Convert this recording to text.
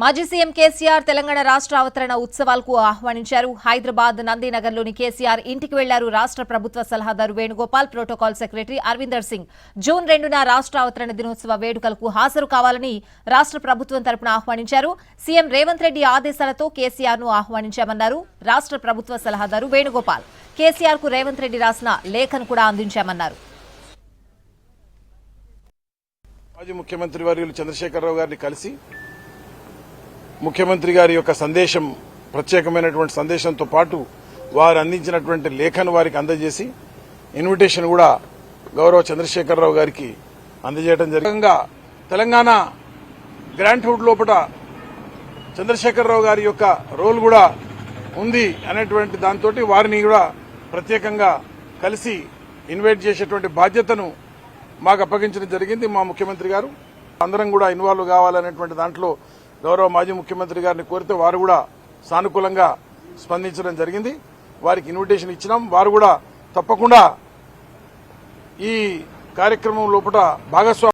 మాజీ సీఎం కేసీఆర్ తెలంగాణ రాష్ట్ర అవతరణ ఉత్సవాలకు ఆహ్వానించారు. హైదరాబాద్ నందినగర్లోని కేసీఆర్ ఇంటికి వెళ్ళారు రాష్ట్ర ప్రభుత్వ సలహాదారు Venugopal protocol secretary Aravinder Singh. June రెండున రాష్ట్ర అవతరణ దినోత్సవ వేడుకలకు హాజరు కావాలని రాష్ట్ర ప్రభుత్వం తరపున ఆహ్వానించారు. సీఎం రేవంత్ రెడ్డి ఆదేశాలతో కేసీఆర్ను ఆహ్వానించామన్నారు రాష్ట్ర ప్రభుత్వ సలహాదారు వేణుగోపాల్. కేసీఆర్కు రేవంత్ రెడ్డి రాసిన లేఖను కూడా అందించామన్నారు. మాజీ ముఖ్యమంత్రి వర్యులు చంద్రశేఖరరావు గారిని కలిసి ముఖ్యమంత్రి గారి యొక్క సందేశం ప్రత్యేకమైనటువంటి సందేశంతో పాటు వారు అందించినటువంటి లేఖను వారికి అందజేసి ఇన్విటేషన్ కూడా గౌరవ చంద్రశేఖరరావు గారికి అందజేయడం జరిగింది. తెలంగాణ గ్రాంట్ హుడ్ లోపల చంద్రశేఖరరావు గారి యొక్క రోల్ కూడా ఉంది అనేటువంటి దాంతో వారిని కూడా ప్రత్యేకంగా కలిసి ఇన్వైట్ చేసేటువంటి బాధ్యతను మాకు అప్పగించడం జరిగింది మా ముఖ్యమంత్రి గారు. అందరం కూడా ఇన్వాల్వ్ కావాలనేటువంటి దాంట్లో గౌరవ మాజీ ముఖ్యమంత్రి గారిని కోరితే వారు కూడా సానుకూలంగా స్పందించడం జరిగింది. వారికి ఇన్విటేషన్ ఇచ్చినాం. వారు కూడా తప్పకుండా ఈ కార్యక్రమం లోపల భాగస్వామి